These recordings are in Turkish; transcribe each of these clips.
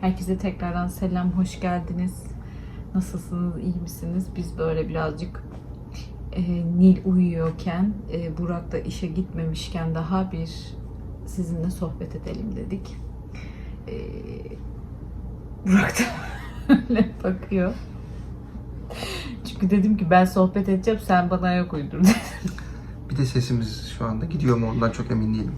Herkese tekrardan selam, hoş geldiniz. Nasılsınız, iyi misiniz? Biz böyle birazcık e, Nil uyuyorken, e, Burak da işe gitmemişken daha bir sizinle sohbet edelim dedik. E, Burak da öyle bakıyor. Çünkü dedim ki ben sohbet edeceğim, sen bana ayak uydur. Bir de sesimiz şu anda gidiyor mu ondan çok emin değilim.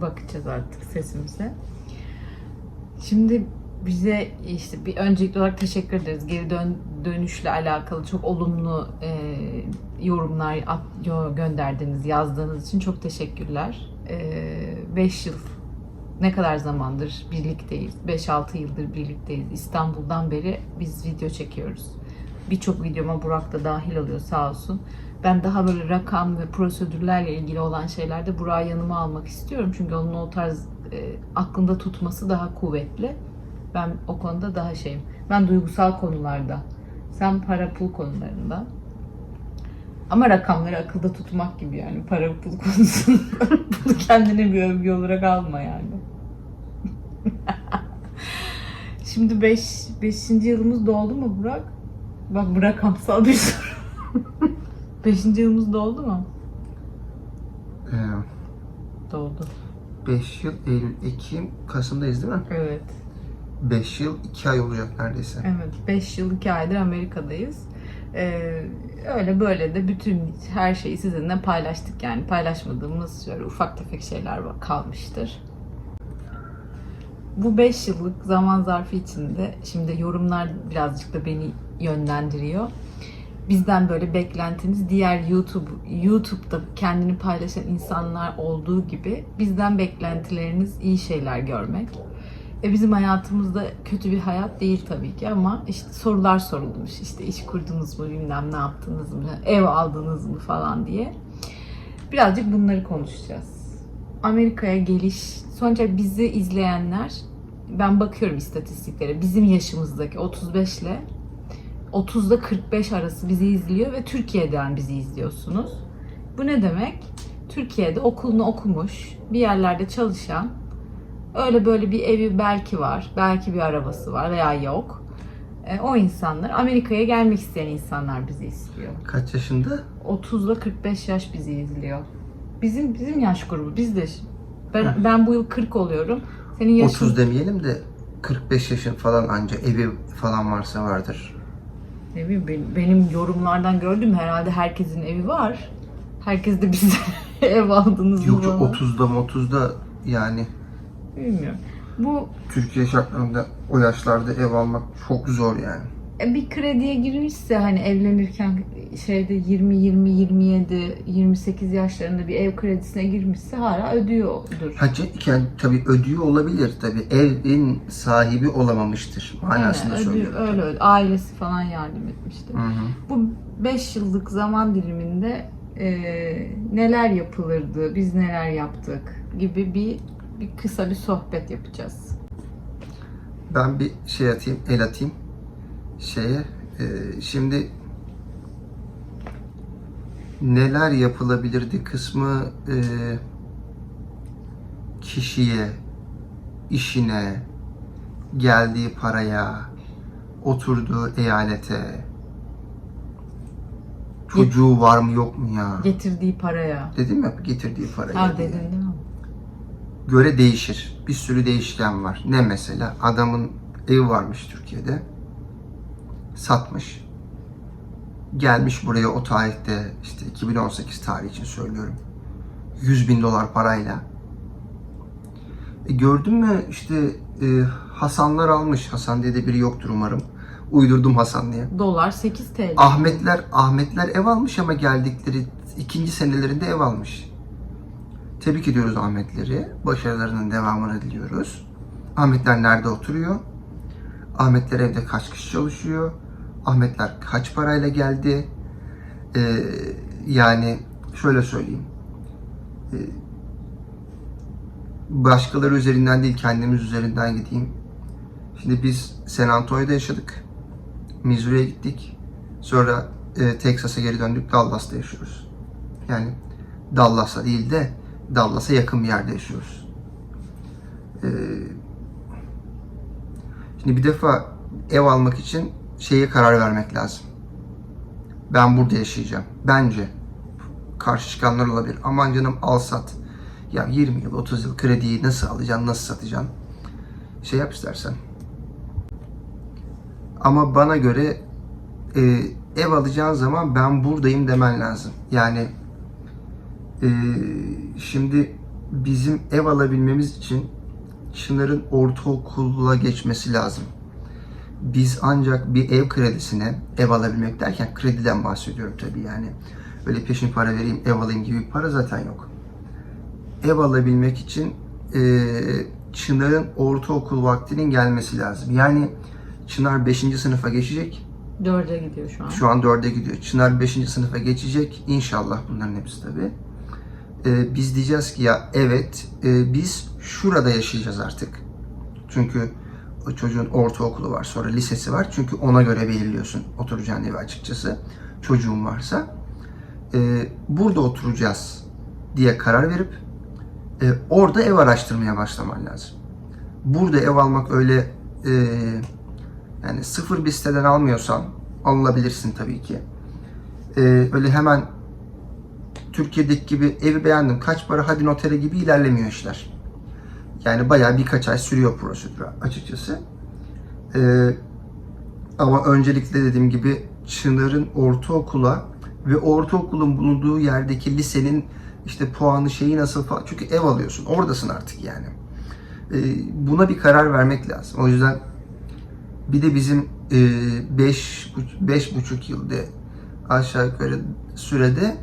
bakacağız artık sesimize. Şimdi bize işte bir öncelikli olarak teşekkür ederiz. Geri dön, dönüşle alakalı çok olumlu e, yorumlar at, gönderdiniz, yazdığınız için çok teşekkürler. 5 yıl ne kadar zamandır birlikteyiz? 5-6 yıldır birlikteyiz. İstanbul'dan beri biz video çekiyoruz. Birçok videoma Burak da dahil oluyor sağ olsun. Ben daha böyle rakam ve prosedürlerle ilgili olan şeylerde Burak'ı yanıma almak istiyorum. Çünkü onun o tarz e, aklında tutması daha kuvvetli. Ben o konuda daha şeyim. Ben duygusal konularda. Sen para pul konularında. Ama rakamları akılda tutmak gibi yani. Para pul konusunda. Bunu kendine bir övgü olarak alma yani. Şimdi 5 beş, 5. yılımız doldu mu Burak? Bak bu rakamsal bir soru. 5. yılımız doldu mu? Doldu. 5 Ee, yıl, Eylül, Ekim, Kasım'dayız değil mi? Evet. 5 yıl, 2 ay olacak neredeyse. Evet. 5 yıl 2 aydır Amerika'dayız. Ee, öyle böyle de bütün her şeyi sizinle paylaştık yani. Paylaşmadığımız şöyle ufak tefek şeyler kalmıştır. Bu 5 yıllık zaman zarfı içinde şimdi yorumlar birazcık da beni yönlendiriyor. Bizden böyle beklentiniz diğer YouTube YouTube'da kendini paylaşan insanlar olduğu gibi bizden beklentileriniz iyi şeyler görmek. E bizim hayatımızda kötü bir hayat değil tabii ki ama işte sorular sorulmuş. İşte iş kurdunuz mu, bilmem ne yaptınız mı, ev aldınız mı falan diye. Birazcık bunları konuşacağız. Amerika'ya geliş, sonuçta bizi izleyenler, ben bakıyorum istatistiklere, bizim yaşımızdaki 35 ile 30 ile 45 arası bizi izliyor ve Türkiye'den bizi izliyorsunuz. Bu ne demek? Türkiye'de okulunu okumuş, bir yerlerde çalışan, öyle böyle bir evi belki var, belki bir arabası var veya yok. E, o insanlar, Amerika'ya gelmek isteyen insanlar bizi izliyor. Kaç yaşında? 30 ile 45 yaş bizi izliyor. Bizim bizim yaş grubu, biz de ben, ben bu yıl 40 oluyorum. Senin yaşın 30 demeyelim de 45 yaşın falan anca evi falan varsa vardır. Ne bileyim benim, yorumlardan gördüğüm herhalde herkesin evi var. Herkes de bize ev aldınız mı Yok bana? 30'da 30'da yani Bilmiyorum. Bu Türkiye şartlarında o yaşlarda ev almak çok zor yani. E, bir krediye girmişse hani evlenirken şeyde 20 20 27 28 yaşlarında bir ev kredisine girmişse hala ödüyordur. Hacı yani tabii ödüyor olabilir tabii evin sahibi olamamıştır manasında Aynen, ödüyor, söylüyorum. öyle öyle. Ailesi falan yardım etmiştir. Hı hı. Bu 5 yıllık zaman diliminde e, neler yapılırdı, biz neler yaptık gibi bir, bir kısa bir sohbet yapacağız. Ben bir şey atayım, el atayım şeye. Ee, şimdi neler yapılabilirdi kısmı e, kişiye, işine, geldiği paraya, oturduğu eyalete, çocuğu var mı yok mu ya? Getirdiği paraya. Dedim ya getirdiği paraya. Ha diye. dedin değil mi? göre değişir. Bir sürü değişken var. Ne mesela? Adamın evi varmış Türkiye'de. Satmış. Gelmiş buraya o tarihte işte 2018 tarihi için söylüyorum. 100 bin dolar parayla. E gördün mü işte e, Hasanlar almış. Hasan diye de biri yoktur umarım. Uydurdum Hasan diye. Dolar 8 TL. Ahmetler Ahmetler ev almış ama geldikleri ikinci senelerinde ev almış. Tebrik ediyoruz Ahmetleri. Başarılarının devamını diliyoruz. Ahmetler nerede oturuyor? Ahmetler evde kaç kişi çalışıyor? Ahmetler kaç parayla geldi? Ee, yani şöyle söyleyeyim. Ee, başkaları üzerinden değil kendimiz üzerinden gideyim. Şimdi biz San Antonio'da yaşadık. Missouri'ye gittik. Sonra e, Texas'a geri döndük. Dallas'ta yaşıyoruz. Yani Dallas'a değil de Dallas'a yakın bir yerde yaşıyoruz. Ee, Şimdi bir defa ev almak için şeye karar vermek lazım. Ben burada yaşayacağım. Bence karşı çıkanlar olabilir. Aman canım al sat. Ya 20 yıl, 30 yıl krediyi nasıl alacaksın, nasıl satacaksın? Şey yap istersen. Ama bana göre e, ev alacağın zaman ben buradayım demen lazım. Yani e, şimdi bizim ev alabilmemiz için Çınar'ın ortaokula geçmesi lazım. Biz ancak bir ev kredisine ev alabilmek derken krediden bahsediyorum tabii yani. Öyle peşin para vereyim, ev alayım gibi bir para zaten yok. Ev alabilmek için e, Çınar'ın ortaokul vaktinin gelmesi lazım. Yani Çınar 5. sınıfa geçecek. Dörde gidiyor şu an. Şu an 4'e gidiyor. Çınar 5. sınıfa geçecek. İnşallah bunların hepsi tabii. Ee, biz diyeceğiz ki ya evet e, biz şurada yaşayacağız artık. Çünkü o çocuğun ortaokulu var sonra lisesi var. Çünkü ona göre belirliyorsun oturacağın evi açıkçası. Çocuğun varsa. Ee, burada oturacağız diye karar verip e, orada ev araştırmaya başlaman lazım. Burada ev almak öyle e, yani sıfır bir siteden almıyorsan alınabilirsin tabii ki. Ee, öyle hemen Türkiye'deki gibi evi beğendim kaç para hadi notere gibi ilerlemiyor işler. Yani bayağı birkaç ay sürüyor prosedür açıkçası. Ee, ama öncelikle dediğim gibi Çınar'ın ortaokula ve ortaokulun bulunduğu yerdeki lisenin işte puanı şeyi nasıl falan. Çünkü ev alıyorsun. Oradasın artık yani. Ee, buna bir karar vermek lazım. O yüzden bir de bizim 5 beş buçuk yılda aşağı yukarı sürede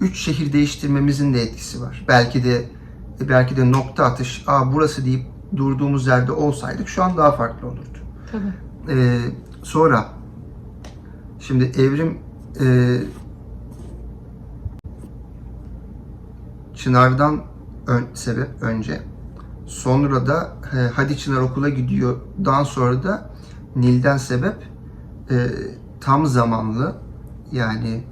3 şehir değiştirmemizin de etkisi var. Belki de belki de nokta atış, aa burası deyip durduğumuz yerde olsaydık şu an daha farklı olurdu. Tabii. Ee, sonra şimdi evrim e, Çınar'dan ön, sebep önce sonra da e, hadi Çınar okula gidiyordan sonra da Nil'den sebep e, tam zamanlı yani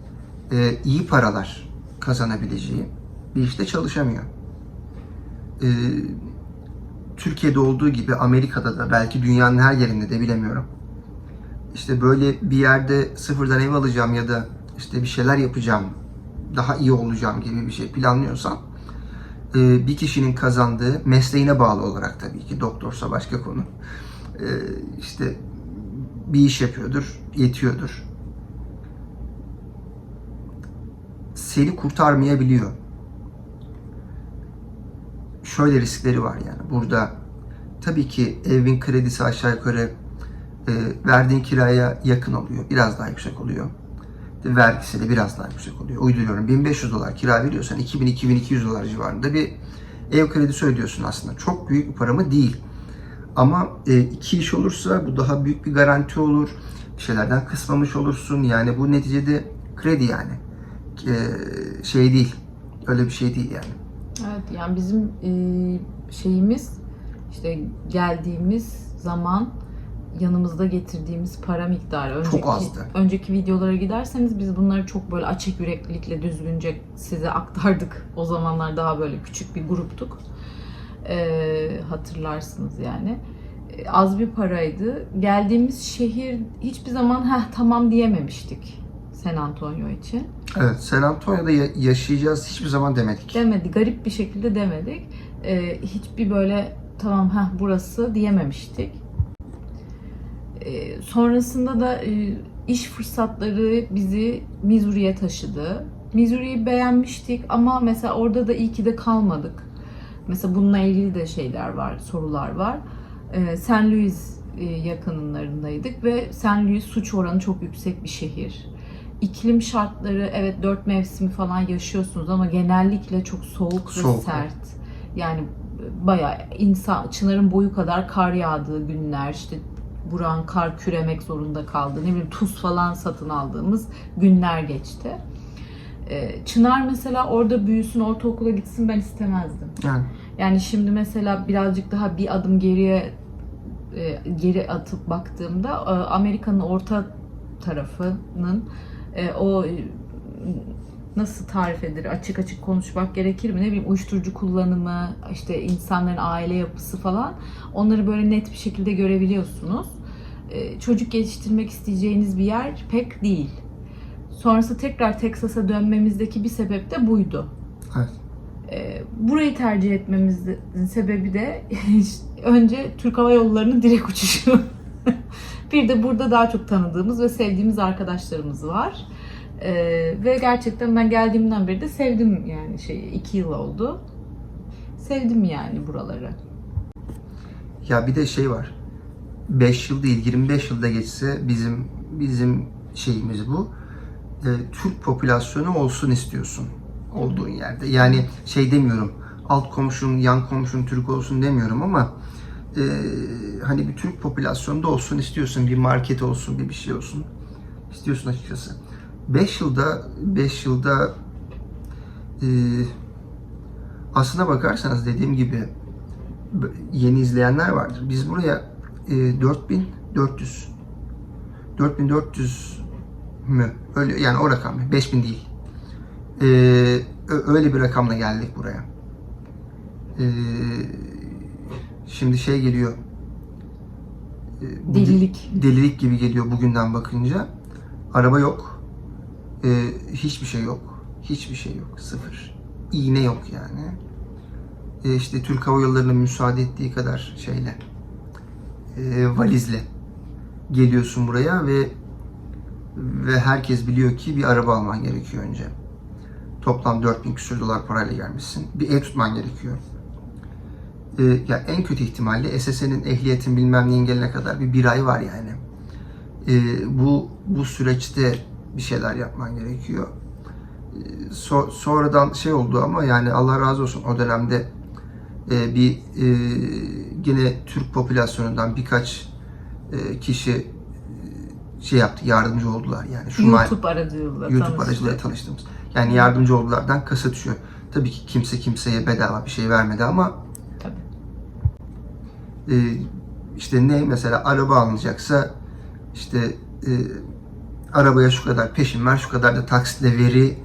e, iyi paralar kazanabileceği bir işte çalışamıyor. E, Türkiye'de olduğu gibi Amerika'da da belki dünyanın her yerinde de bilemiyorum. İşte böyle bir yerde sıfırdan ev alacağım ya da işte bir şeyler yapacağım, daha iyi olacağım gibi bir şey planlıyorsan e, bir kişinin kazandığı mesleğine bağlı olarak tabii ki doktorsa başka konu. E, işte bir iş yapıyordur, yetiyordur. Seni kurtarmayabiliyor. Şöyle riskleri var yani. Burada tabii ki evin kredisi aşağı yukarı e, verdiğin kiraya yakın oluyor. Biraz daha yüksek oluyor. Vergisi de biraz daha yüksek oluyor. Uyduruyorum 1500 dolar kira veriyorsan 2000-2200 dolar civarında bir ev kredisi ödüyorsun aslında. Çok büyük bir para mı? Değil. Ama e, iki iş olursa bu daha büyük bir garanti olur. Bir şeylerden kısmamış olursun. Yani bu neticede kredi yani. E, şey değil. Öyle bir şey değil yani. Evet yani bizim e, şeyimiz işte geldiğimiz zaman yanımızda getirdiğimiz para miktarı. Önceki, azdı. Önceki videolara giderseniz biz bunları çok böyle açık yüreklilikle düzgünce size aktardık. O zamanlar daha böyle küçük bir gruptuk. E, hatırlarsınız yani. E, az bir paraydı. Geldiğimiz şehir hiçbir zaman heh tamam diyememiştik San Antonio için. Evet, San Antonio'da ya- yaşayacağız hiçbir zaman demedik. demedi. Garip bir şekilde demedik. Ee, hiçbir böyle tamam ha burası diyememiştik. Ee, sonrasında da e, iş fırsatları bizi Missouri'ye taşıdı. Missouri'yi beğenmiştik ama mesela orada da iyi ki de kalmadık. Mesela bununla ilgili de şeyler var, sorular var. Ee, St. Louis e, yakınlarındaydık ve St. Louis suç oranı çok yüksek bir şehir. İklim şartları evet dört mevsimi falan yaşıyorsunuz ama genellikle çok soğuk, ve Soğuk, sert. Yani bayağı insan Çınar'ın boyu kadar kar yağdığı günler işte Buran kar küremek zorunda kaldı. Ne bileyim tuz falan satın aldığımız günler geçti. Ee, Çınar mesela orada büyüsün, ortaokula gitsin ben istemezdim. Yani Yani şimdi mesela birazcık daha bir adım geriye e, geri atıp baktığımda e, Amerika'nın orta tarafının e, o e, nasıl tarif edilir? Açık açık konuşmak gerekir mi? Ne bileyim uyuşturucu kullanımı, işte insanların aile yapısı falan. Onları böyle net bir şekilde görebiliyorsunuz. Ee, çocuk geliştirmek isteyeceğiniz bir yer pek değil. Sonrası tekrar Texas'a dönmemizdeki bir sebep de buydu. Evet. Ee, burayı tercih etmemizin sebebi de önce Türk Hava Yolları'nın direkt uçuşu. Bir de burada daha çok tanıdığımız ve sevdiğimiz arkadaşlarımız var. Ee, ve gerçekten ben geldiğimden beri de sevdim yani şey iki yıl oldu. Sevdim yani buraları. Ya bir de şey var. 5 yıl değil 25 yılda geçse bizim bizim şeyimiz bu. Ee, Türk popülasyonu olsun istiyorsun olduğun yerde. Yani şey demiyorum. Alt komşun, yan komşun Türk olsun demiyorum ama e, hani bir Türk popülasyonda olsun istiyorsun. Bir market olsun, bir bir şey olsun istiyorsun açıkçası. 5 yılda 5 yılda e, aslına bakarsanız dediğim gibi yeni izleyenler vardır. Biz buraya e, 4400 4400 mü? Öyle yani o rakam mı? 5000 değil. E, öyle bir rakamla geldik buraya. E, şimdi şey geliyor. e, di- Delilik. delilik gibi geliyor bugünden bakınca. Araba yok. E, hiçbir şey yok. Hiçbir şey yok. Sıfır. İğne yok yani. E, işte Türk Hava Yolları'nın müsaade ettiği kadar şeyle e, valizle geliyorsun buraya ve ve herkes biliyor ki bir araba alman gerekiyor önce. Toplam 4000 küsur dolar parayla gelmişsin. Bir ev tutman gerekiyor. E, ya en kötü ihtimalle SSN'in ehliyetin bilmem neyin gelene kadar bir bir ay var yani. E, bu bu süreçte bir şeyler yapman gerekiyor. E, so- sonradan şey oldu ama yani Allah razı olsun o dönemde e, bir e, yine Türk popülasyonundan birkaç e, kişi e, şey yaptı, yardımcı oldular yani şu YouTube aracılığıyla YouTube tanıştık. aracılığıyla tanıştığımız. Yani yardımcı oldulardan kasıt şu. Tabii ki kimse kimseye bedava bir şey vermedi ama. E, işte ne mesela araba alınacaksa işte e, arabaya şu kadar peşin ver, şu kadar da taksitle veri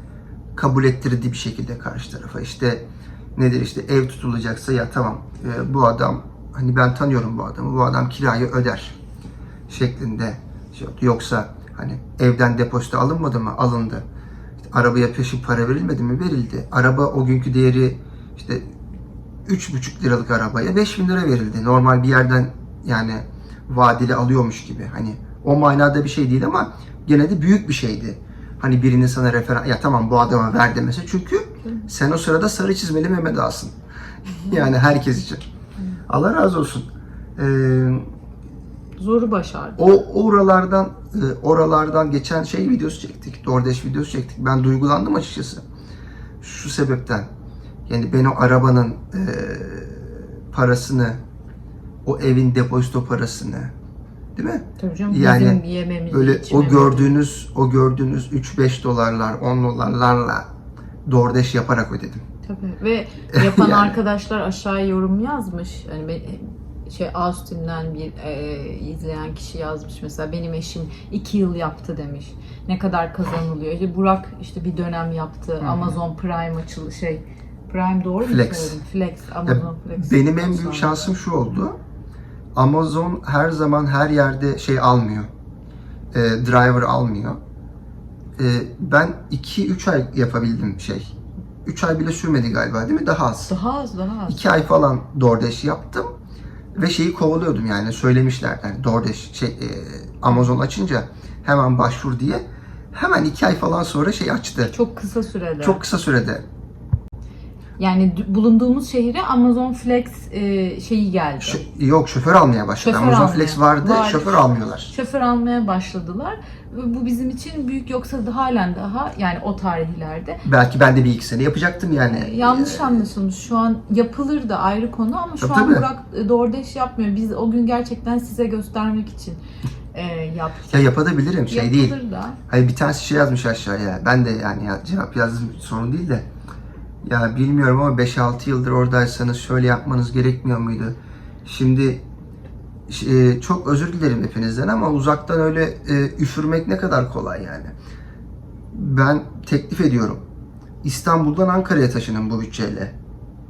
kabul ettirdi bir şekilde karşı tarafa. İşte nedir işte ev tutulacaksa ya tamam e, bu adam hani ben tanıyorum bu adamı bu adam kirayı öder şeklinde şey. Yoksa hani evden depozito alınmadı mı? Alındı. İşte arabaya peşin para verilmedi mi? Verildi. Araba o günkü değeri işte 3,5 liralık arabaya 5000 lira verildi. Normal bir yerden yani vadeli alıyormuş gibi. Hani o manada bir şey değil ama gene de büyük bir şeydi. Hani birinin sana referans ya tamam bu adama ver demesi çünkü sen o sırada sarı çizmeli Mehmet Ağasın. yani herkes için. Allah razı olsun. Ee, Zoru başardı. o oralardan e, oralardan geçen şey videosu çektik. DoorDash videosu çektik. Ben duygulandım açıkçası. Şu sebepten. Yani ben o arabanın e, parasını, o evin depozito parasını, değil mi? Tabii canım Yani yememiz, Böyle o gördüğünüz, o gördüğünüz 3-5 dolarlar, 10 dolarlarla DoorDash yaparak ödedim. Tabii. Ve yapan Yani. arkadaşlar aşağıya yorum yazmış. Hani ben, şey Austin'den bir e, izleyen kişi yazmış mesela benim eşim iki yıl yaptı demiş. Ne kadar kazanılıyor? İşte Burak işte bir dönem yaptı. Amazon Prime açılı şey Prime doğru mu Flex. söyledim? Flex. Amazon Flex. Benim en büyük şansım şu oldu. Amazon her zaman her yerde şey almıyor. E, driver almıyor. E, ben 2-3 ay yapabildim şey. 3 ay bile sürmedi galiba değil mi? Daha az. Daha az daha az. 2 ay falan DoorDash yaptım. Ve şeyi kovalıyordum yani söylemişler yani DoorDash şey e, Amazon açınca hemen başvur diye. Hemen 2 ay falan sonra şey açtı. Çok kısa sürede. Çok kısa sürede. Yani bulunduğumuz şehire Amazon Flex e, şeyi geldi. Şö- yok şoför almaya başladı. Şoför Amazon almaya. Flex vardı, Vardı. şoför almıyorlar. şoför almaya başladılar. Bu bizim için büyük yoksa da halen daha yani o tarihlerde Belki ben de bir iki sene yapacaktım yani. e, yanlış anlaşılmış. Şu an yapılır da ayrı konu ama şu Tabii, an tabii. Burak e, DoorDash yapmıyor. Biz o gün gerçekten size göstermek için e, yaptık. Ya yapabilirim şey değil. Yapılır da. Hayır bir tanesi şey yazmış aşağıya. Ben de yani ya, cevap yazdım sorun değil de. Ya bilmiyorum ama 5-6 yıldır oradaysanız şöyle yapmanız gerekmiyor muydu? Şimdi e, çok özür dilerim hepinizden ama uzaktan öyle e, üfürmek ne kadar kolay yani. Ben teklif ediyorum. İstanbul'dan Ankara'ya taşının bu bütçeyle.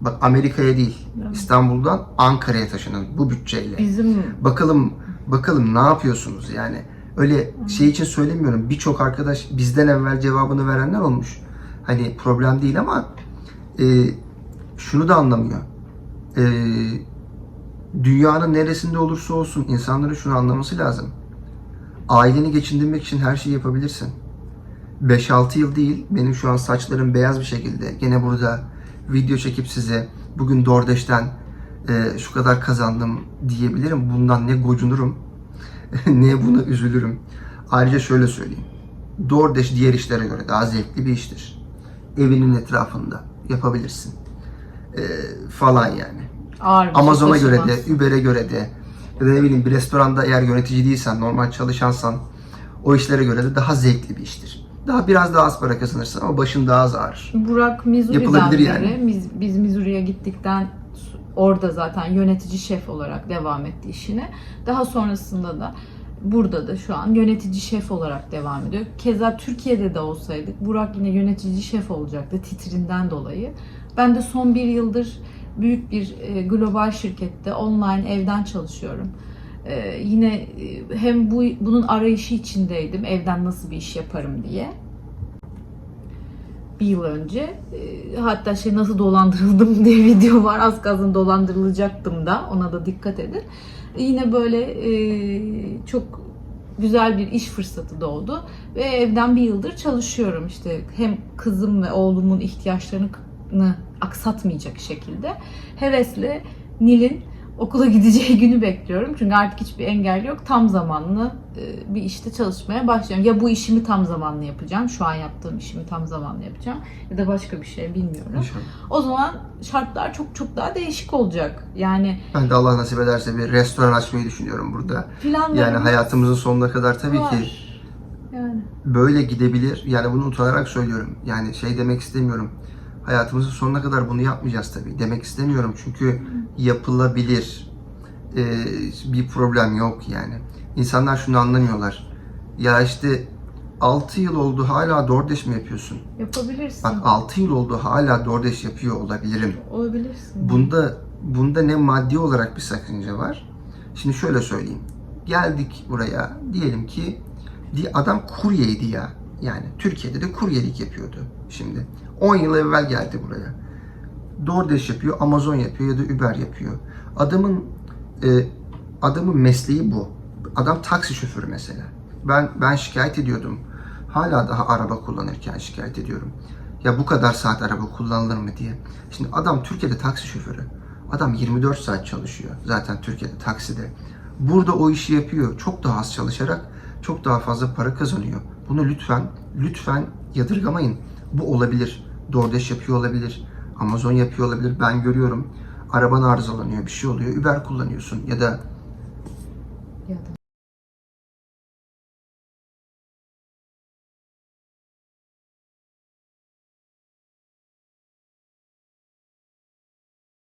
Bak Amerika'ya değil. Evet. İstanbul'dan Ankara'ya taşının bu bütçeyle. Bizim Bakalım bakalım ne yapıyorsunuz yani. Öyle şey için söylemiyorum. Birçok arkadaş bizden evvel cevabını verenler olmuş. Hani problem değil ama e, şunu da anlamıyor. E, dünyanın neresinde olursa olsun insanların şunu anlaması lazım. Aileni geçindirmek için her şeyi yapabilirsin. 5-6 yıl değil, benim şu an saçlarım beyaz bir şekilde. Gene burada video çekip size bugün DoorDash'ten e, şu kadar kazandım diyebilirim. Bundan ne gocunurum, ne buna üzülürüm. Ayrıca şöyle söyleyeyim. DoorDash diğer işlere göre daha zevkli bir iştir. Evinin etrafında yapabilirsin. E, falan yani. ağır Amazon'a göre de, Uber'e göre de ya da ne bileyim bir restoranda eğer yönetici değilsen, normal çalışansan o işlere göre de daha zevkli bir iştir. Daha biraz daha az para kazanırsın ama başın daha az ağrır. Burak Missouri'den Yapılabilir beri, yani. biz, biz Missouri'ye gittikten orada zaten yönetici şef olarak devam etti işine. Daha sonrasında da burada da şu an yönetici şef olarak devam ediyor. Keza Türkiye'de de olsaydık Burak yine yönetici şef olacaktı titrinden dolayı. Ben de son bir yıldır büyük bir e, global şirkette online evden çalışıyorum. E, yine e, hem bu bunun arayışı içindeydim evden nasıl bir iş yaparım diye bir yıl önce. Hatta şey nasıl dolandırıldım diye video var. Az kalsın dolandırılacaktım da. Ona da dikkat edin. Yine böyle e, çok güzel bir iş fırsatı doğdu. Ve evden bir yıldır çalışıyorum. İşte hem kızım ve oğlumun ihtiyaçlarını aksatmayacak şekilde. Hevesle Nil'in okula gideceği günü bekliyorum. Çünkü artık hiçbir engel yok. Tam zamanlı e, bir işte çalışmaya başlıyorum. Ya bu işimi tam zamanlı yapacağım. Şu an yaptığım işimi tam zamanlı yapacağım. Ya da başka bir şey bilmiyorum. İnşallah. O zaman şartlar çok çok daha değişik olacak. Yani Ben de Allah nasip ederse bir restoran açmayı düşünüyorum burada. planlarım Yani hayatımızın sonuna kadar tabii ki var. Yani böyle gidebilir. Yani bunu utanarak söylüyorum. Yani şey demek istemiyorum. Hayatımızın sonuna kadar bunu yapmayacağız tabii. Demek istemiyorum çünkü yapılabilir. Ee, bir problem yok yani. İnsanlar şunu anlamıyorlar. Ya işte 6 yıl oldu hala DoorDash mi yapıyorsun? yapabilirsin. Bak 6 yıl oldu hala DoorDash yapıyor olabilirim. Olabilirsin. Bunda bunda ne maddi olarak bir sakınca var. Şimdi şöyle söyleyeyim. Geldik buraya. Diyelim ki adam kuryeydi ya. Yani Türkiye'de de kuryelik yapıyordu şimdi. 10 yıl evvel geldi buraya. DoorDash yapıyor, Amazon yapıyor ya da Uber yapıyor. Adamın e, adamın mesleği bu. Adam taksi şoförü mesela. Ben ben şikayet ediyordum. Hala daha araba kullanırken şikayet ediyorum. Ya bu kadar saat araba kullanılır mı diye. Şimdi adam Türkiye'de taksi şoförü. Adam 24 saat çalışıyor zaten Türkiye'de takside. Burada o işi yapıyor. Çok daha az çalışarak çok daha fazla para kazanıyor. Bunu lütfen lütfen yadırgamayın. Bu olabilir. DoorDash yapıyor olabilir. Amazon yapıyor olabilir. Ben görüyorum. Araban arızalanıyor, bir şey oluyor. Uber kullanıyorsun ya da